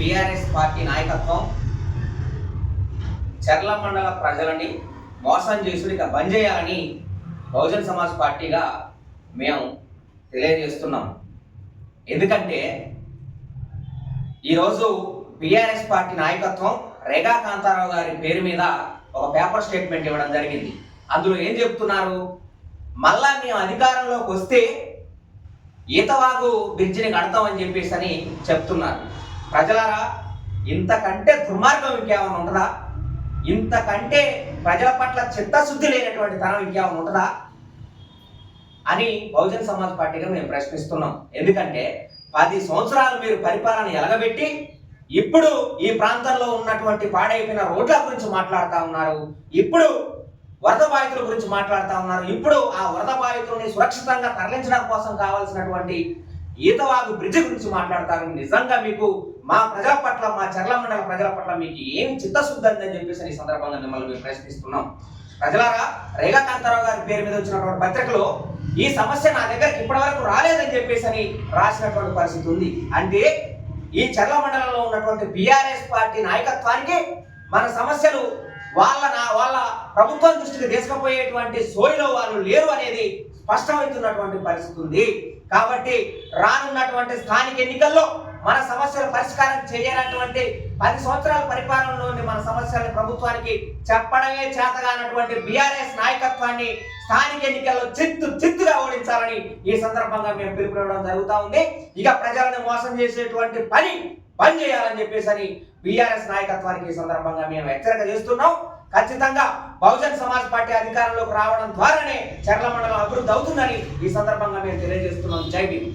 BRS party నాయకత్వం. చర్ల మండల ప్రజలని మోసం చేసుడు ఇక బంద్ చేయాలని బహుజన్ సమాజ్ పార్టీగా మేము తెలియజేస్తున్నాం. ఎందుకంటే ఈరోజు బీఆర్ఎస్ పార్టీ నాయకత్వం రేఖా కాంతారావు గారి పేరు మీద ఒక పేపర్ స్టేట్మెంట్ ఇవ్వడం జరిగింది. అందులో ఏం చెప్తున్నారు? మళ్ళా మేము అధికారంలోకి వస్తే ఈతవాగు బ్రిడ్జిని కడతామని చెప్పేసి అని చెప్తున్నారు. ప్రజలారా ఇంతకంటే దుర్మార్గం ఇంకేమైనా ఉంటుందా? ఇంతకంటే ప్రజల పట్ల చిత్తశుద్ధి లేనటువంటి తనం ఇంకేమైనా ఉంటుందా? అని బహుజన సమాజ్ పార్టీగా మేము ప్రశ్నిస్తున్నాం. ఎందుకంటే పది సంవత్సరాలు మీరు పరిపాలన ఎలగబెట్టి ఇప్పుడు ఈ ప్రాంతంలో ఉన్నటువంటి పాడైపోయిన రోడ్ల గురించి మాట్లాడుతూ ఉన్నారు. ఇప్పుడు వరద బాధితుల గురించి మాట్లాడుతూ ఉన్నారు. ఇప్పుడు ఆ వరద బాధితుల్ని సురక్షితంగా తరలించడం కోసం కావాల్సినటువంటి ఈతవాగు బ్రిడ్జ్ గురించి మాట్లాడతారు. నిజంగా మీకు మా ప్రజల పట్ల మా చర్ల మండల ప్రజల పట్ల మీకు ఏం చిత్తశుద్ధి అని చెప్పేసి ఈ సందర్భంగా మిమ్మల్ని మేము ప్రశ్నిస్తున్నాం. ప్రజలారా రేగా కాంతారావు గారి పేరు మీద వచ్చినటువంటి పత్రికలో ఈ సమస్య నా దగ్గరికి ఇప్పటి వరకు రాలేదని చెప్పేసి అని రాసినటువంటి పరిస్థితి ఉంది. అంటే ఈ చర్ల మండలంలో ఉన్నటువంటి బీఆర్ఎస్ పార్టీ నాయకత్వానికి మన సమస్యలు వాళ్ళ నా వాళ్ళ ప్రభుత్వం దృష్టికి తీసుకుపోయేటువంటి సోయిలో వాళ్ళు లేరు అని స్పష్టమవుతున్నటువంటి పరిస్థితి ఉంది. కాబట్టి రానున్నటువంటి స్థానిక ఎన్నికల్లో మన సమస్యల పరిష్కారం చేయనటువంటి పది సంవత్సరాల పరిపాలనలోని మన సమస్యలను ప్రభుత్వానికి చెప్పడమే చేతగానటువంటి బీఆర్ఎస్ నాయకత్వాన్ని స్థానిక ఎన్నికల్లో చిత్తు చిత్తుగా ఓడించాలని ఈ సందర్భంగా మేము పిలుపునివ్వడం జరుగుతూ ఉంది. ఇక ప్రజలను మోసం చేసేటువంటి పని బంద్ చేయాలని చెప్పేసి అని బీఆర్ఎస్ నాయకత్వానికి ఈ సందర్భంగా మేము హెచ్చరిక చేస్తున్నాం. ఖచ్చితంగా బహుజన్ సమాజ్ పార్టీ అధికారంలోకి రావడం ద్వారానే చర్ల మండలం అభివృద్ధి అవుతుందని ఈ సందర్భంగా మేము తెలియజేస్తున్నాం. జై భీమ్.